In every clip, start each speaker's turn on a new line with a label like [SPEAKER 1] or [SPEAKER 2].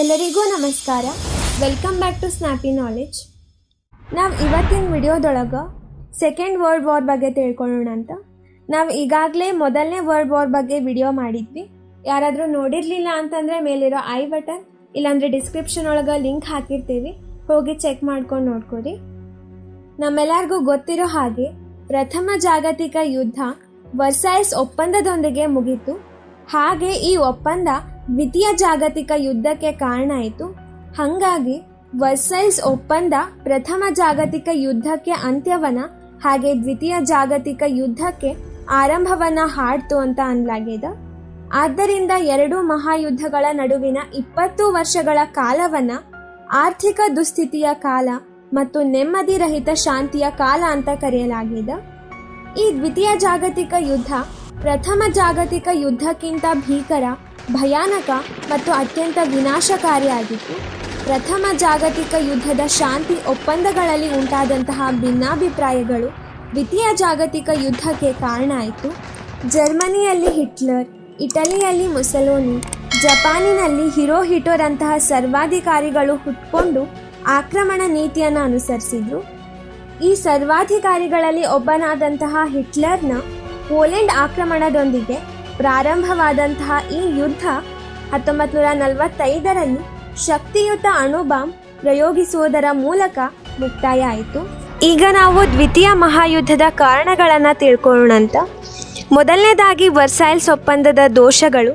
[SPEAKER 1] ಎಲ್ಲರಿಗೂ ನಮಸ್ಕಾರ. Welcome back to snappy knowledge ನಾವು ಇವತ್ತಿನ ವಿಡಿಯೋದೊಳಗೆ ಸೆಕೆಂಡ್ ವರ್ಲ್ಡ್ ವಾರ್ ಬಗ್ಗೆ ತಿಳ್ಕೊಳ್ಳೋಣ ಅಂತ. ನಾವು ಈಗಾಗಲೇ ಮೊದಲನೇ ವರ್ಲ್ಡ್ ವಾರ್ ಬಗ್ಗೆ ವಿಡಿಯೋ ಮಾಡಿದ್ವಿ. ಯಾರಾದರೂ ನೋಡಿರಲಿಲ್ಲ ಅಂತಂದರೆ ಮೇಲಿರೋ ಐ ಬಟನ್ ಇಲ್ಲಾಂದರೆ ಡಿಸ್ಕ್ರಿಪ್ಷನ್ ಒಳಗೆ ಲಿಂಕ್ ಹಾಕಿರ್ತೀವಿ. ಹೋಗಿ ಚೆಕ್ ಮಾಡ್ಕೊಂಡು ನೋಡ್ಕೊರಿ ನಮ್ಮೆಲ್ಲರಿಗೂ ಗೊತ್ತಿರೋ ಹಾಗೆ ಪ್ರಥಮ ಜಾಗತಿಕ ಯುದ್ಧ ವರ್ಸೈಸ್ ಒಪ್ಪಂದದೊಂದಿಗೆ ಮುಗೀತು. ಹಾಗೆ ಈ ಒಪ್ಪಂದ ದ್ವಿತೀಯ ಜಾಗತಿಕ ಯುದ್ಧಕ್ಕೆ ಕಾರಣ ಆಯಿತು. ಹಾಗಾಗಿ, ವರ್ಸೈಲ್ಸ್ ಒಪ್ಪಂದ ಪ್ರಥಮ ಜಾಗತಿಕ ಯುದ್ಧಕ್ಕೆ ಅಂತ್ಯವನ, ಹಾಗೆ ದ್ವಿತೀಯ ಜಾಗತಿಕ ಯುದ್ಧಕ್ಕೆ ಆರಂಭವನ್ನ ಹಾಡ್ತು ಅಂತ ಅನ್ಲಾಗಿದೆ ಆದ್ದರಿಂದ ಎರಡು ಮಹಾಯುದ್ಧಗಳ ನಡುವಿನ ಇಪ್ಪತ್ತು ವರ್ಷಗಳ ಕಾಲವನ್ನ, ಆರ್ಥಿಕ ದುಸ್ಥಿತಿಯ ಕಾಲ ಮತ್ತು ನೆಮ್ಮದಿ ರಹಿತ ಶಾಂತಿಯ ಕಾಲ ಅಂತ ಕರೆಯಲಾಗಿದೆ ಈ ದ್ವಿತೀಯ ಜಾಗತಿಕ ಯುದ್ಧ ಪ್ರಥಮ ಜಾಗತಿಕ ಯುದ್ಧಕ್ಕಿಂತ ಭೀಕರ ಭಯಾನಕ ಮತ್ತು ಅತ್ಯಂತ ವಿನಾಶಕಾರಿಯಾಗಿತ್ತು. ಪ್ರಥಮ ಜಾಗತಿಕ ಯುದ್ಧದ ಶಾಂತಿ ಒಪ್ಪಂದಗಳಲ್ಲಿ ಉಂಟಾದಂತಹ ಭಿನ್ನಾಭಿಪ್ರಾಯಗಳು ದ್ವಿತೀಯ ಜಾಗತಿಕ ಯುದ್ಧಕ್ಕೆ ಕಾರಣ ಆಯಿತು. ಜರ್ಮನಿಯಲ್ಲಿ ಹಿಟ್ಲರ್, ಇಟಲಿಯಲ್ಲಿ ಮುಸಲೋನಿ, ಜಪಾನಿನಲ್ಲಿ ಹಿರೋಹಿಟೋರಂತಹ ಸರ್ವಾಧಿಕಾರಿಗಳು ಹುಟ್ಕೊಂಡು ಆಕ್ರಮಣ ನೀತಿಯನ್ನು ಅನುಸರಿಸಿದ್ರು. ಈ ಸರ್ವಾಧಿಕಾರಿಗಳಲ್ಲಿ ಒಬ್ಬನಾದಂತಹ ಹಿಟ್ಲರ್ನ ಪೋಲೆಂಡ್ ಆಕ್ರಮಣದೊಂದಿಗೆ ಪ್ರಾರಂಭವಾದಂತಹ ಈ ಯುದ್ಧ ಹತ್ತೊಂಬತ್ತು ನೂರ ನಲವತ್ತೈದರಲ್ಲಿ ಶಕ್ತಿಯುತ ಅಣುಬಾಂಬ್ ಪ್ರಯೋಗಿಸುವುದರ ಮೂಲಕ ಮುಕ್ತಾಯ ಆಯಿತು. ಈಗ ನಾವು ದ್ವಿತೀಯ ಮಹಾಯುದ್ಧದ ಕಾರಣಗಳನ್ನು ತಿಳ್ಕೊಳ್ಳೋಣಂತ. ಮೊದಲನೇದಾಗಿ ವರ್ಸೈಲ್ಸ್ ಒಪ್ಪಂದದ ದೋಷಗಳು.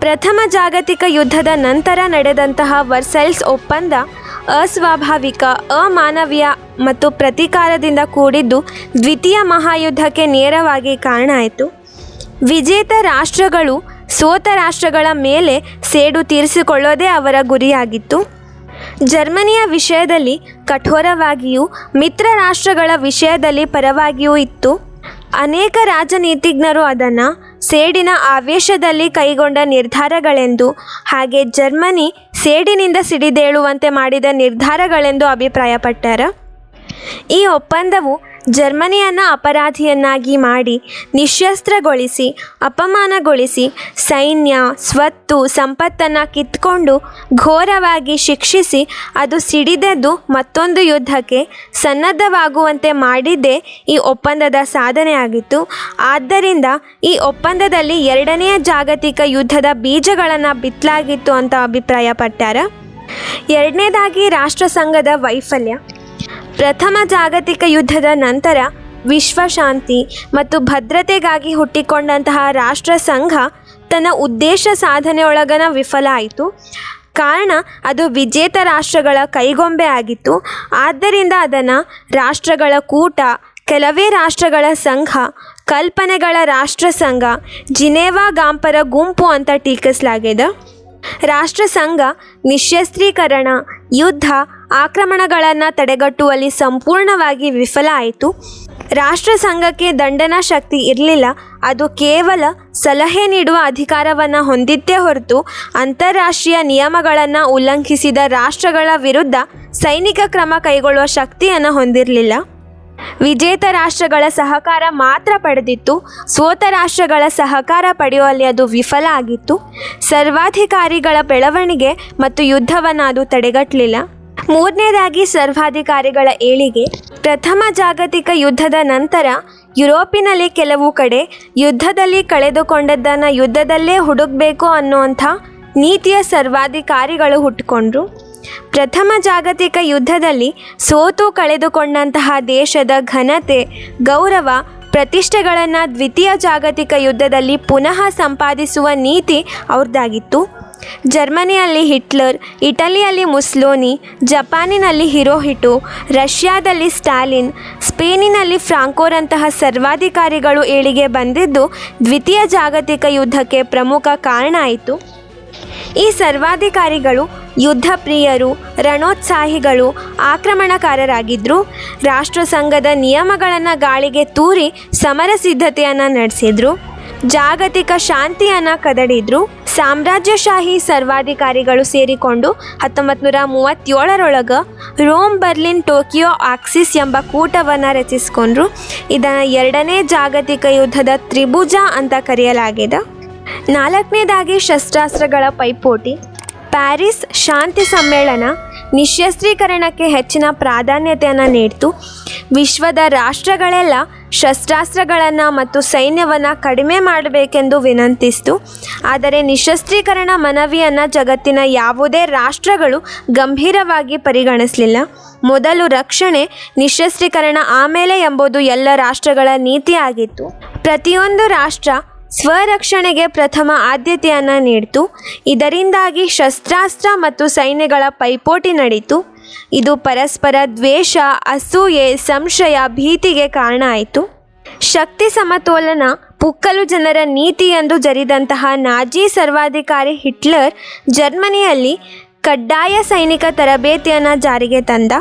[SPEAKER 1] ಪ್ರಥಮ ಜಾಗತಿಕ ಯುದ್ಧದ ನಂತರ ನಡೆದಂತಹ ವರ್ಸೈಲ್ಸ್ ಒಪ್ಪಂದ ಅಸ್ವಾಭಾವಿಕ, ಅಮಾನವೀಯ ಮತ್ತು ಪ್ರತೀಕಾರದಿಂದ ಕೂಡಿದ್ದು ದ್ವಿತೀಯ ಮಹಾಯುದ್ಧಕ್ಕೆ ನೇರವಾಗಿ ಕಾರಣ ಆಯಿತು. ವಿಜೇತ ರಾಷ್ಟ್ರಗಳು ಸೋತ ರಾಷ್ಟ್ರಗಳ ಮೇಲೆ ಸೇಡು ತೀರಿಸಿಕೊಳ್ಳೋದೇ ಅವರ ಗುರಿಯಾಗಿತ್ತು. ಜರ್ಮನಿಯ ವಿಷಯದಲ್ಲಿ ಕಠೋರವಾಗಿಯೂ ಮಿತ್ರ ರಾಷ್ಟ್ರಗಳ ವಿಷಯದಲ್ಲಿ ಪರವಾಗಿಯೂ ಇತ್ತು. ಅನೇಕ ರಾಜನೀತಿಜ್ಞರು ಅದನ್ನು ಸೇಡಿನ ಆವೇಶದಲ್ಲಿ ಕೈಗೊಂಡ ನಿರ್ಧಾರಗಳೆಂದು, ಹಾಗೆ ಜರ್ಮನಿ ಸೇಡಿನಿಂದ ಸಿಡಿದೇಳುವಂತೆ ಮಾಡಿದ ನಿರ್ಧಾರಗಳೆಂದು ಅಭಿಪ್ರಾಯಪಟ್ಟರ. ಈ ಒಪ್ಪಂದವು ಜರ್ಮನಿಯನ್ನು ಅಪರಾಧಿಯನ್ನಾಗಿ ಮಾಡಿ ನಿಶ್ಯಸ್ತ್ರಗೊಳಿಸಿ, ಅಪಮಾನಗೊಳಿಸಿ, ಸೈನ್ಯ, ಸ್ವತ್ತು, ಸಂಪತ್ತನ್ನು ಕಿತ್ಕೊಂಡು ಘೋರವಾಗಿ ಶಿಕ್ಷಿಸಿ ಅದು ಸಿಡಿದೆದ್ದು ಮತ್ತೊಂದು ಯುದ್ಧಕ್ಕೆ ಸನ್ನದ್ಧವಾಗುವಂತೆ ಮಾಡಿದ್ದೇ ಈ ಒಪ್ಪಂದದ ಸಾಧನೆಯಾಗಿತ್ತು. ಆದ್ದರಿಂದ ಈ ಒಪ್ಪಂದದಲ್ಲಿ ಎರಡನೆಯ ಜಾಗತಿಕ ಯುದ್ಧದ ಬೀಜಗಳನ್ನು ಬಿತ್ತಲಾಗಿತ್ತು ಅಂತ ಅಭಿಪ್ರಾಯಪಟ್ಟಾರ. ಎರಡನೇದಾಗಿ ರಾಷ್ಟ್ರಸಂಘದ ವೈಫಲ್ಯ. ಪ್ರಥಮ ಜಾಗತಿಕ ಯುದ್ಧದ ನಂತರ ವಿಶ್ವಶಾಂತಿ ಮತ್ತು ಭದ್ರತೆಗಾಗಿ ಹುಟ್ಟಿಕೊಂಡಂತಹ ರಾಷ್ಟ್ರ ಸಂಘ ತನ್ನ ಉದ್ದೇಶ ಸಾಧನೆಯೊಳಗನ ವಿಫಲ ಆಯಿತು. ಕಾರಣ, ಅದು ವಿಜೇತ ರಾಷ್ಟ್ರಗಳ ಕೈಗೊಂಬೆ ಆಗಿತ್ತು. ಆದ್ದರಿಂದ ಅದನ್ನು ರಾಷ್ಟ್ರಗಳ ಕೂಟ, ಕೆಲವೇ ರಾಷ್ಟ್ರಗಳ ಸಂಘ, ಕಲ್ಪನೆಗಳ ರಾಷ್ಟ್ರ ಸಂಘ, ಜಿನೇವಾ ಗಾಂಪರ ಗುಂಪು ಅಂತ ಟೀಕಿಸಲಾಗಿದೆ. ರಾಷ್ಟ್ರಸಂಘ ನಿಶ್ಯಸ್ತ್ರೀಕರಣ, ಯುದ್ಧ ಆಕ್ರಮಣಗಳನ್ನು ತಡೆಗಟ್ಟುವಲ್ಲಿ ಸಂಪೂರ್ಣವಾಗಿ ವಿಫಲ ಆಯಿತು. ರಾಷ್ಟ್ರಸಂಘಕ್ಕೆ ದಂಡನಾ ಶಕ್ತಿ ಇರಲಿಲ್ಲ. ಅದು ಕೇವಲ ಸಲಹೆ ನೀಡುವ ಅಧಿಕಾರವನ್ನು ಹೊಂದಿದ್ದೇ ಹೊರತು ಅಂತಾರಾಷ್ಟ್ರೀಯ ನಿಯಮಗಳನ್ನು ಉಲ್ಲಂಘಿಸಿದ ರಾಷ್ಟ್ರಗಳ ವಿರುದ್ಧ ಸೈನಿಕ ಕ್ರಮ ಕೈಗೊಳ್ಳುವ ಶಕ್ತಿಯನ್ನು ಹೊಂದಿರಲಿಲ್ಲ. ವಿಜೇತ ರಾಷ್ಟ್ರಗಳ ಸಹಕಾರ ಮಾತ್ರ ಪಡೆದಿತ್ತು. ಸೋತ ರಾಷ್ಟ್ರಗಳ ಸಹಕಾರ ಪಡೆಯುವಲ್ಲಿ ಅದು ವಿಫಲ ಆಗಿತ್ತು. ಸರ್ವಾಧಿಕಾರಿಗಳ ಬೆಳವಣಿಗೆ ಮತ್ತು ಯುದ್ಧವನ್ನು ಅದು ತಡೆಗಟ್ಟಲಿಲ್ಲ. ಮೂರನೇದಾಗಿ ಸರ್ವಾಧಿಕಾರಿಗಳ ಏಳಿಗೆ ಪ್ರಥಮ ಜಾಗತಿಕ ಯುದ್ಧದ ನಂತರ ಯುರೋಪಿನಲ್ಲಿ ಕೆಲವು ಕಡೆ ಯುದ್ಧದಲ್ಲಿ ಕಳೆದುಕೊಂಡದ್ದನ್ನು ಯುದ್ಧದಲ್ಲೇ ಹುಡುಕಬೇಕು ಅನ್ನುವಂಥ ನೀತಿಯ ಸರ್ವಾಧಿಕಾರಿಗಳು ಹುಟ್ಟುಕೊಂಡ್ರು. ಪ್ರಥಮ ಜಾಗತಿಕ ಯುದ್ಧದಲ್ಲಿ ಸೋತು ಕಳೆದುಕೊಂಡಂತಹ ದೇಶದ ಘನತೆ, ಗೌರವ, ಪ್ರತಿಷ್ಠೆಗಳನ್ನು ದ್ವಿತೀಯ ಜಾಗತಿಕ ಯುದ್ಧದಲ್ಲಿ ಪುನಃ ಸಂಪಾದಿಸುವ ನೀತಿ ಅವ್ರದ್ದಾಗಿತ್ತು ಜರ್ಮನಿಯಲ್ಲಿ ಹಿಟ್ಲರ್, ಇಟಲಿಯಲ್ಲಿ ಮುಸ್ಲೋನಿ, ಜಪಾನಿನಲ್ಲಿ ಹಿರೋಹಿಟೋ, ರಷ್ಯಾದಲ್ಲಿ ಸ್ಟಾಲಿನ್, ಸ್ಪೇನಿನಲ್ಲಿ ಫ್ರಾಂಕೋರಂತಹ ಸರ್ವಾಧಿಕಾರಿಗಳು ಏಳಿಗೆ ಬಂದಿದ್ದು ದ್ವಿತೀಯ ಜಾಗತಿಕ ಯುದ್ಧಕ್ಕೆ ಪ್ರಮುಖ ಕಾರಣ ಆಯಿತು. ಈ ಸರ್ವಾಧಿಕಾರಿಗಳು ಯುದ್ಧ ಪ್ರಿಯರು ರಣೋತ್ಸಾಹಿಗಳು ಆಕ್ರಮಣಕಾರರಾಗಿದ್ದರು ರಾಷ್ಟ್ರಸಂಘದ ನಿಯಮಗಳನ್ನು ಗಾಳಿಗೆ ತೂರಿ ಸಮರ ಸಿದ್ಧತೆಯನ್ನು ನಡೆಸಿದ್ರು. ಜಾಗತಿಕ ಶಾಂತಿಯನ್ನ ಕದಡಿದ್ರು. ಸಾಮ್ರಾಜ್ಯಶಾಹಿ ಸರ್ವಾಧಿಕಾರಿಗಳು ಸೇರಿಕೊಂಡು ಹತ್ತೊಂಬತ್ತು ನೂರ ಮೂವತ್ತೇಳರೊಳಗ ರೋಮ್, ಬರ್ಲಿನ್, ಟೋಕಿಯೋ, ಆಕ್ಸಿಸ್ ಎಂಬ ಕೂಟವನ್ನು ರಚಿಸ್ಕೊಂಡ್ರು. ಇದನ್ನು ಎರಡನೇ ಜಾಗತಿಕ ಯುದ್ಧದ ತ್ರಿಭುಜ ಅಂತ ಕರೆಯಲಾಗಿದೆ. ನಾಲ್ಕನೇದಾಗಿ ಶಸ್ತ್ರಾಸ್ತ್ರಗಳ ಪೈಪೋಟಿ. ಪ್ಯಾರಿಸ್ ಶಾಂತಿ ಸಮ್ಮೇಳನ. ನಿಶ್ಯಸ್ತ್ರೀಕರಣಕ್ಕೆ ಹೆಚ್ಚಿನ ಪ್ರಾಧಾನ್ಯತೆಯನ್ನು ನೀಡಿತು. ವಿಶ್ವದ ರಾಷ್ಟ್ರಗಳೆಲ್ಲ ಶಸ್ತ್ರಾಸ್ತ್ರಗಳನ್ನು ಮತ್ತು ಸೈನ್ಯವನ್ನು ಕಡಿಮೆ ಮಾಡಬೇಕೆಂದು ವಿನಂತಿಸಿತು. ಆದರೆ ನಿಶಸ್ತ್ರೀಕರಣ ಮನವಿಯನ್ನು ಜಗತ್ತಿನ ಯಾವುದೇ ರಾಷ್ಟ್ರಗಳು ಗಂಭೀರವಾಗಿ ಪರಿಗಣಿಸಲಿಲ್ಲ. ಮೊದಲು ರಕ್ಷಣೆ ನಿಶಸ್ತ್ರೀಕರಣ ಆಮೇಲೆ ಎಂಬುದು ಎಲ್ಲ ರಾಷ್ಟ್ರಗಳ ನೀತಿಯಾಗಿತ್ತು. ಪ್ರತಿಯೊಂದು ರಾಷ್ಟ್ರ ಸ್ವರಕ್ಷಣೆಗೆ ಪ್ರಥಮ ಆದ್ಯತೆಯನ್ನು ನೀಡಿತು. ಇದರಿಂದಾಗಿ ಶಸ್ತ್ರಾಸ್ತ್ರ ಮತ್ತು ಸೈನ್ಯಗಳ ಪೈಪೋಟಿ ನಡೆಯಿತು ಇದು ಪರಸ್ಪರ ದ್ವೇಷ, ಅಸೂಯೆ, ಸಂಶಯ, ಭೀತಿಗೆ ಕಾರಣ ಆಯಿತು. ಶಕ್ತಿ ಸಮತೋಲನ, ಪುಕ್ಕಲು ಜನರ ನೀತಿ ಎಂದು ಜರಿದಂತಹ ನಾಜಿ ಸರ್ವಾಧಿಕಾರಿ ಹಿಟ್ಲರ್ ಜರ್ಮನಿಯಲ್ಲಿ ಕಡ್ಡಾಯ ಸೈನಿಕ ತರಬೇತಿಯನ್ನು ಜಾರಿಗೆ ತಂದ.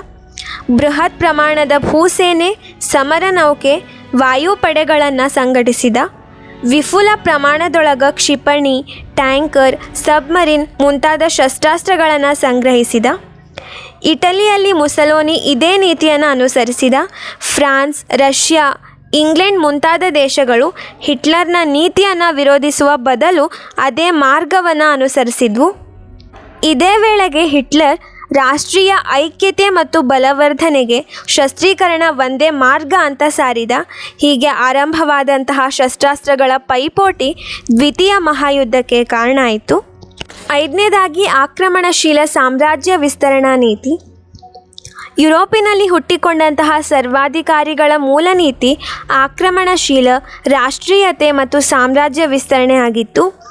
[SPEAKER 1] ಬೃಹತ್ ಪ್ರಮಾಣದ ಭೂಸೇನೆ, ಸಮರ ನೌಕೆ, ವಾಯುಪಡೆಗಳನ್ನು ಸಂಘಟಿಸಿದ. ವಿಪುಲ ಪ್ರಮಾಣದೊಳಗ ಕ್ಷಿಪಣಿ, ಟ್ಯಾಂಕರ್, ಸಬ್ಮರಿನ್ ಮುಂತಾದ ಶಸ್ತ್ರಾಸ್ತ್ರಗಳನ್ನು ಸಂಗ್ರಹಿಸಿದ. ಇಟಲಿಯಲ್ಲಿ ಮುಸಲೋನಿ ಇದೇ ನೀತಿಯನ್ನು ಅನುಸರಿಸಿದ. ಫ್ರಾನ್ಸ್, ರಷ್ಯಾ, ಇಂಗ್ಲೆಂಡ್ ಮುಂತಾದ ದೇಶಗಳು ಹಿಟ್ಲರ್ನ ನೀತಿಯನ್ನು ವಿರೋಧಿಸುವ ಬದಲು ಅದೇ ಮಾರ್ಗವನ್ನು ಅನುಸರಿಸಿದ್ವು. ಇದೇ ವೇಳೆಗೆ ಹಿಟ್ಲರ್ ರಾಷ್ಟ್ರೀಯ ಐಕ್ಯತೆ ಮತ್ತು ಬಲವರ್ಧನೆಗೆ ಶಸ್ತ್ರೀಕರಣ ಒಂದೇ ಮಾರ್ಗ ಅಂತ ಸಾರಿದ. ಹೀಗೆ ಆರಂಭವಾದಂತಹ ಶಸ್ತ್ರಾಸ್ತ್ರಗಳ ಪೈಪೋಟಿ ದ್ವಿತೀಯ ಮಹಾಯುದ್ಧಕ್ಕೆ ಕಾರಣ ಆಯಿತು. ಐದನೇದಾಗಿ ಆಕ್ರಮಣಶೀಲ ಸಾಮ್ರಾಜ್ಯ ವಿಸ್ತರಣಾ ನೀತಿ. ಯುರೋಪಿನಲ್ಲಿ ಹುಟ್ಟಿಕೊಂಡಂತಹ ಸರ್ವಾಧಿಕಾರಿಗಳ ಮೂಲ ನೀತಿ ಆಕ್ರಮಣಶೀಲ ರಾಷ್ಟ್ರೀಯತೆ ಮತ್ತು ಸಾಮ್ರಾಜ್ಯ ವಿಸ್ತರಣೆ ಆಗಿತ್ತು.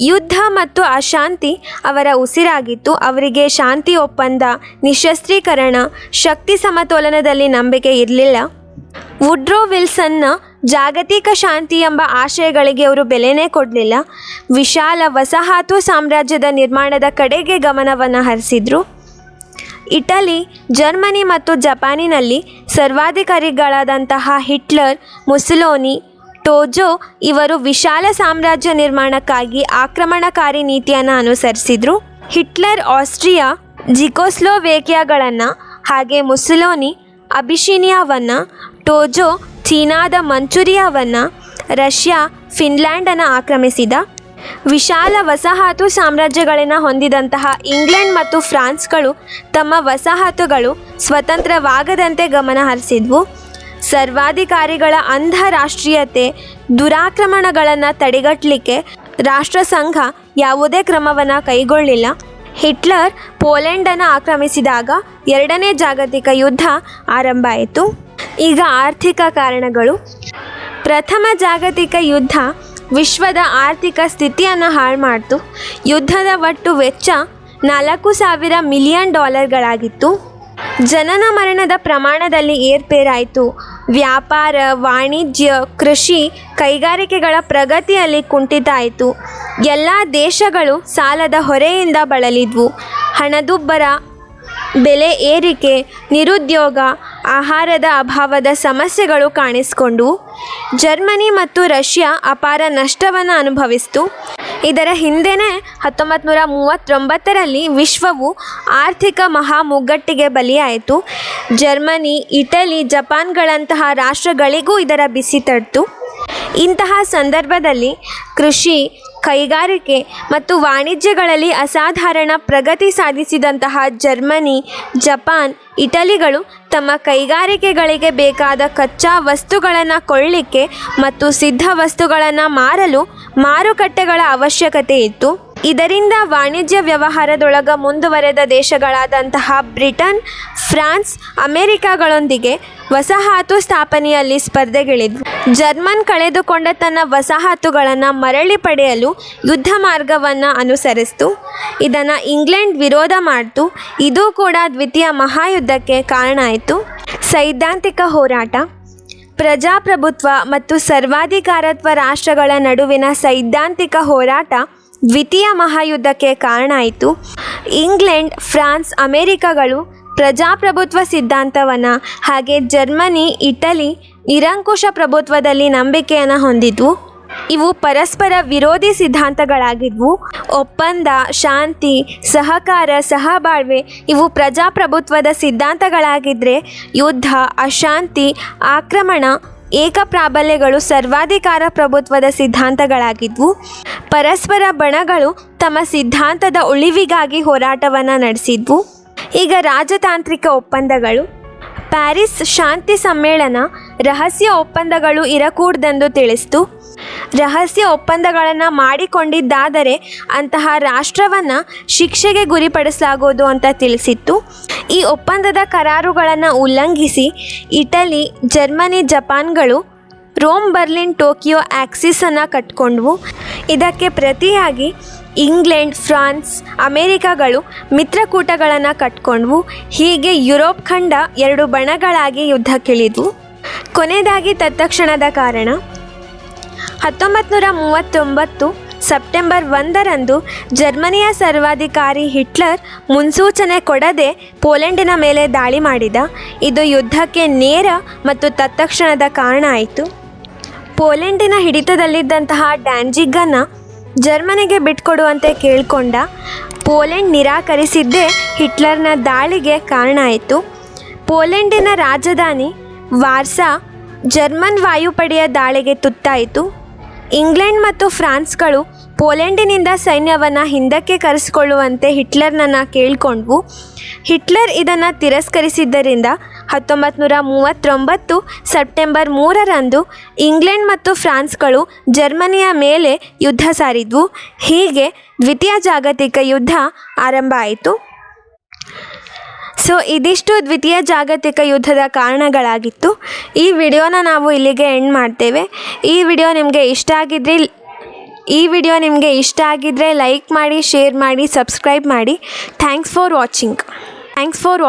[SPEAKER 1] ಯುದ್ಧ ಮತ್ತು ಅಶಾಂತಿ ಅವರ ಉಸಿರಾಗಿತ್ತು. ಅವರಿಗೆ ಶಾಂತಿ ಒಪ್ಪಂದ, ನಿಶಸ್ತ್ರೀಕರಣ, ಶಕ್ತಿ ಸಮತೋಲನದಲ್ಲಿ ನಂಬಿಕೆ ಇರಲಿಲ್ಲ. ವುಡ್ರೋ ವಿಲ್ಸನ್ನ ಜಾಗತಿಕ ಶಾಂತಿ ಎಂಬ ಆಶಯಗಳಿಗೆ ಅವರು ಬೆಲೆನೇ ಕೊಡಲಿಲ್ಲ. ವಿಶಾಲ ವಸಾಹತು ಸಾಮ್ರಾಜ್ಯದ ನಿರ್ಮಾಣದ ಕಡೆಗೆ ಗಮನವನ್ನು ಹರಿಸಿದ್ರು. ಇಟಲಿ, ಜರ್ಮನಿ ಮತ್ತು ಜಪಾನಿನಲ್ಲಿ ಸರ್ವಾಧಿಕಾರಿಗಳಾದಂತಹ ಹಿಟ್ಲರ್ ಮುಸಲೋನಿ ಟೋಜೋ ಇವರು ವಿಶಾಲ ಸಾಮ್ರಾಜ್ಯ ನಿರ್ಮಾಣಕ್ಕಾಗಿ ಆಕ್ರಮಣಕಾರಿ ನೀತಿಯನ್ನು ಅನುಸರಿಸಿದ್ರು. ಹಿಟ್ಲರ್ ಆಸ್ಟ್ರಿಯಾ ಜಿಕೋಸ್ಲೋವೇಕಿಯಾಗಳನ್ನು ಹಾಗೆ ಮುಸಲೋನಿ ಅಬಿಶಿನಿಯಾವನ್ನು, ಟೋಜೋ ಚೀನಾದ ಮಂಚೂರಿಯಾವನ್ನು, ರಷ್ಯಾ ಫಿನ್ಲ್ಯಾಂಡನ್ನು ಆಕ್ರಮಿಸಿದ. ವಿಶಾಲ ವಸಾಹತು ಸಾಮ್ರಾಜ್ಯಗಳನ್ನು ಹೊಂದಿದಂತಹ ಇಂಗ್ಲೆಂಡ್ ಮತ್ತು ಫ್ರಾನ್ಸ್ಗಳು ತಮ್ಮ ವಸಾಹತುಗಳು ಸ್ವತಂತ್ರವಾಗದಂತೆ ಗಮನ ಹರಿಸಿದ್ವು. ಸರ್ವಾಧಿಕಾರಿಗಳ ಅಂಧ ರಾಷ್ಟ್ರೀಯತೆ ದುರಾಕ್ರಮಣಗಳನ್ನು ತಡೆಗಟ್ಟಲಿಕ್ಕೆ ರಾಷ್ಟ್ರಸಂಘ ಯಾವುದೇ ಕ್ರಮವನ್ನು ಕೈಗೊಳ್ಳಿಲ್ಲ. ಹಿಟ್ಲರ್ ಪೋಲೆಂಡನ್ನು ಆಕ್ರಮಿಸಿದಾಗ ಎರಡನೇ ಜಾಗತಿಕ ಯುದ್ಧ ಆರಂಭ ಆಯಿತು. ಈಗ ಆರ್ಥಿಕ ಕಾರಣಗಳು. ಪ್ರಥಮ ಜಾಗತಿಕ ಯುದ್ಧ ವಿಶ್ವದ ಆರ್ಥಿಕ ಸ್ಥಿತಿಯನ್ನು ಹಾಳು ಮಾಡಿತು. ಯುದ್ಧದ ಒಟ್ಟು ವೆಚ್ಚ ನಾಲ್ಕು ಸಾವಿರ ಮಿಲಿಯನ್ ಡಾಲರ್ಗಳಾಗಿತ್ತು. ಜನನ ಮರಣದ ಪ್ರಮಾಣದಲ್ಲಿ ಏರ್ಪೇರಾಯಿತು. ವ್ಯಾಪಾರ, ವಾಣಿಜ್ಯ, ಕೃಷಿ ಕೈಗಾರಿಕೆಗಳ ಪ್ರಗತಿಯಲ್ಲಿ ಕುಂಠಿತ ಆಯಿತು ಎಲ್ಲ ದೇಶಗಳು ಸಾಲದ ಹೊರೆಯಿಂದ ಬಳಲಿದ್ವು. ಹಣದುಬ್ಬರ, ಬೆಲೆ ಏರಿಕೆ, ನಿರುದ್ಯೋಗ ಆಹಾರದ ಅಭಾವದ ಸಮಸ್ಯೆಗಳು ಕಾಣಿಸಿಕೊಂಡು ಜರ್ಮನಿ ಮತ್ತು ರಷ್ಯಾ ಅಪಾರ ನಷ್ಟವನ್ನು ಅನುಭವಿಸಿತು. ಇದರ ಹಿಂದೆನೇ ಹತ್ತೊಂಬತ್ತು ನೂರ ಮೂವತ್ತೊಂಬತ್ತರಲ್ಲಿ ವಿಶ್ವವು ಆರ್ಥಿಕ ಮಹಾ ಮುಗ್ಗಟ್ಟಿಗೆ ಬಲಿಯಾಯಿತು. ಜರ್ಮನಿ, ಇಟಲಿ, ಜಪಾನ್ಗಳಂತಹ ರಾಷ್ಟ್ರಗಳಿಗೂ ಇದರ ಬಿಸಿ ತಡ್ತು ಇಂತಹ ಸಂದರ್ಭದಲ್ಲಿ ಕೃಷಿ ಕೈಗಾರಿಕೆ ಮತ್ತು ವಾಣಿಜ್ಯಗಳಲ್ಲಿ ಅಸಾಧಾರಣ ಪ್ರಗತಿ ಸಾಧಿಸಿದಂತಹ ಜರ್ಮನಿ, ಜಪಾನ್, ಇಟಲಿಗಳು ತಮ್ಮ ಕೈಗಾರಿಕೆಗಳಿಗೆ ಬೇಕಾದ ಕಚ್ಚಾ ವಸ್ತುಗಳನ್ನು ಕೊಳ್ಳಿಕ್ಕೆ ಮತ್ತು ಸಿದ್ಧ ವಸ್ತುಗಳನ್ನು ಮಾರಲು ಮಾರುಕಟ್ಟೆಗಳ ಅವಶ್ಯಕತೆ ಇತ್ತು. ಇದರಿಂದ ವಾಣಿಜ್ಯ ವ್ಯವಹಾರದೊಳಗ ಮುಂದುವರೆದ ದೇಶಗಳಾದಂತಹ ಬ್ರಿಟನ್, ಫ್ರಾನ್ಸ್, ಅಮೆರಿಕಾಗಳೊಂದಿಗೆ ವಸಾಹತು ಸ್ಥಾಪನೆಯಲ್ಲಿ ಸ್ಪರ್ಧೆಗಳಿದ್ವು. ಜರ್ಮನ್ ಕಳೆದುಕೊಂಡ ತನ್ನ ವಸಾಹತುಗಳನ್ನು ಮರಳಿ ಪಡೆಯಲು ಯುದ್ಧ ಮಾರ್ಗವನ್ನು ಅನುಸರಿಸ್ತು. ಇದನ್ನು ಇಂಗ್ಲೆಂಡ್ ವಿರೋಧ ಮಾಡಿತು. ಇದು ಕೂಡ ದ್ವಿತೀಯ ಮಹಾಯುದ್ಧಕ್ಕೆ ಕಾರಣ ಆಯಿತು. ಸೈದ್ಧಾಂತಿಕ ಹೋರಾಟ, ಪ್ರಜಾಪ್ರಭುತ್ವ ಮತ್ತು ಸರ್ವಾಧಿಕಾರತ್ವ ರಾಷ್ಟ್ರಗಳ ನಡುವಿನ ಸೈದ್ಧಾಂತಿಕ ಹೋರಾಟ ದ್ವಿತೀಯ ಮಹಾಯುದ್ಧಕ್ಕೆ ಕಾರಣ ಆಯಿತು. ಇಂಗ್ಲೆಂಡ್, ಫ್ರಾನ್ಸ್, ಅಮೆರಿಕಗಳು ಪ್ರಜಾಪ್ರಭುತ್ವ ಸಿದ್ಧಾಂತವನ್ನು ಹಾಗೆ ಜರ್ಮನಿ, ಇಟಲಿ, ನಿರಂಕುಶ ಪ್ರಭುತ್ವದಲ್ಲಿ ನಂಬಿಕೆಯನ್ನು ಹೊಂದಿದ್ವು. ಇವು ಪರಸ್ಪರ ವಿರೋಧಿ ಸಿದ್ಧಾಂತಗಳಾಗಿದ್ವು. ಒಪ್ಪಂದ, ಶಾಂತಿ, ಸಹಕಾರ, ಸಹಬಾಳ್ವೆ ಇವು ಪ್ರಜಾಪ್ರಭುತ್ವದ ಸಿದ್ಧಾಂತಗಳಾಗಿದ್ದರೆ ಯುದ್ಧ, ಅಶಾಂತಿ, ಆಕ್ರಮಣ ಏಕಪ್ರಾಬಲ್ಯಗಳು ಸರ್ವಾಧಿಕಾರ ಪ್ರಭುತ್ವದ ಸಿದ್ಧಾಂತಗಳಾಗಿದ್ವು. ಪರಸ್ಪರ ಬಣಗಳು ತಮ್ಮ ಸಿದ್ಧಾಂತದ ಉಳಿವಿಗಾಗಿ ಹೋರಾಟವನ್ನು ನಡೆಸಿದ್ವು. ಈಗ ರಾಜತಾಂತ್ರಿಕ ಒಪ್ಪಂದಗಳು. ಪ್ಯಾರಿಸ್ ಶಾಂತಿ ಸಮ್ಮೇಳನ ರಹಸ್ಯ ಒಪ್ಪಂದಗಳು ಇರಕೂಡ್ದೆಂದು ತಿಳಿಸಿತು. ರಹಸ್ಯ ಒಪ್ಪಂದಗಳನ್ನು ಮಾಡಿಕೊಂಡಿದ್ದಾದರೆ ಅಂತಹ ರಾಷ್ಟ್ರವನ್ನು ಶಿಕ್ಷೆಗೆ ಗುರಿಪಡಿಸಲಾಗೋದು ಅಂತ ತಿಳಿಸಿತ್ತು. ಈ ಒಪ್ಪಂದದ ಕರಾರುಗಳನ್ನು ಉಲ್ಲಂಘಿಸಿ ಇಟಲಿ, ಜರ್ಮನಿ, ಜಪಾನ್ಗಳು ರೋಮ್, ಬರ್ಲಿನ್, ಟೋಕಿಯೋ ಆಕ್ಸಿಸನ್ನು ಕಟ್ಕೊಂಡ್ವು. ಇದಕ್ಕೆ ಪ್ರತಿಯಾಗಿ ಇಂಗ್ಲೆಂಡ್, ಫ್ರಾನ್ಸ್, ಅಮೇರಿಕಾಗಳು ಮಿತ್ರಕೂಟಗಳನ್ನು ಕಟ್ಕೊಂಡ್ವು. ಹೀಗೆ ಯುರೋಪ್ ಖಂಡ ಎರಡು ಬಣಗಳಾಗಿ ಯುದ್ಧಕ್ಕಿಳಿದ್ವು ಕೊನೆಯದಾಗಿ ತತ್ಕ್ಷಣದ ಕಾರಣ. ಹತ್ತೊಂಬತ್ತು ನೂರ ಮೂವತ್ತೊಂಬತ್ತು ಸೆಪ್ಟೆಂಬರ್ ಒಂದರಂದು ಜರ್ಮನಿಯ ಸರ್ವಾಧಿಕಾರಿ ಹಿಟ್ಲರ್ ಮುನ್ಸೂಚನೆ ಕೊಡದೆ ಪೋಲೆಂಡಿನ ಮೇಲೆ ದಾಳಿ ಮಾಡಿದ. ಇದು ಯುದ್ಧಕ್ಕೆ ನೇರ ಮತ್ತು ತತ್ಕ್ಷಣದ ಕಾರಣ ಆಯಿತು. ಪೋಲೆಂಡಿನ ಹಿಡಿತದಲ್ಲಿದ್ದಂತಹ ಡ್ಯಾನ್ಜಿಗ್ಗನ್ನು ಜರ್ಮನಿಗೆ ಬಿಟ್ಕೊಡುವಂತೆ ಕೇಳಿಕೊಂಡ ಪೋಲೆಂಡ್ ನಿರಾಕರಿಸಿದ್ದೇ ಹಿಟ್ಲರ್ನ ದಾಳಿಗೆ ಕಾರಣ ಆಯಿತು. ಪೋಲೆಂಡಿನ ರಾಜಧಾನಿ ವಾರ್ಸಾ ಜರ್ಮನ್ ವಾಯುಪಡೆಯ ದಾಳಿಗೆ ತುತ್ತಾಯಿತು. ಇಂಗ್ಲೆಂಡ್ ಮತ್ತು ಫ್ರಾನ್ಸ್ಗಳು ಪೋಲೆಂಡಿನಿಂದ ಸೈನ್ಯವನ್ನು ಹಿಂದಕ್ಕೆ ಕರೆಸಿಕೊಳ್ಳುವಂತೆ ಹಿಟ್ಲರ್ನನ್ನು ಕೇಳಿಕೊಂಡ್ವು. ಹಿಟ್ಲರ್ ಇದನ್ನು ತಿರಸ್ಕರಿಸಿದ್ದರಿಂದ ಹತ್ತೊಂಬತ್ತು ನೂರ ಮೂವತ್ತೊಂಬತ್ತು ಸೆಪ್ಟೆಂಬರ್ ಮೂರರಂದು ಇಂಗ್ಲೆಂಡ್ ಮತ್ತು ಫ್ರಾನ್ಸ್ಗಳು ಜರ್ಮನಿಯ ಮೇಲೆ ಯುದ್ಧ ಸಾರಿದ್ವು. ಹೀಗೆ ದ್ವಿತೀಯ ಜಾಗತಿಕ ಯುದ್ಧ ಆರಂಭ ಆಯಿತು. ಸೊ, ಇದಿಷ್ಟು ದ್ವಿತೀಯ ಜಾಗತಿಕ ಯುದ್ಧದ ಕಾರಣಗಳಾಗಿತ್ತು. ಈ ವಿಡಿಯೋನ ನಾವು ಇಲ್ಲಿಗೆ ಎಂಡ್ ಮಾಡ್ತೇವೆ. ಈ ವಿಡಿಯೋ ನಿಮಗೆ ಇಷ್ಟ ಆಗಿದ್ರೆ, ಈ ವಿಡಿಯೋ ನಿಮಗೆ ಇಷ್ಟ ಆಗಿದ್ದರೆ ಲೈಕ್ ಮಾಡಿ, ಶೇರ್ ಮಾಡಿ, ಸಬ್ಸ್ಕ್ರೈಬ್ ಮಾಡಿ. Thanks for watching. Thanks for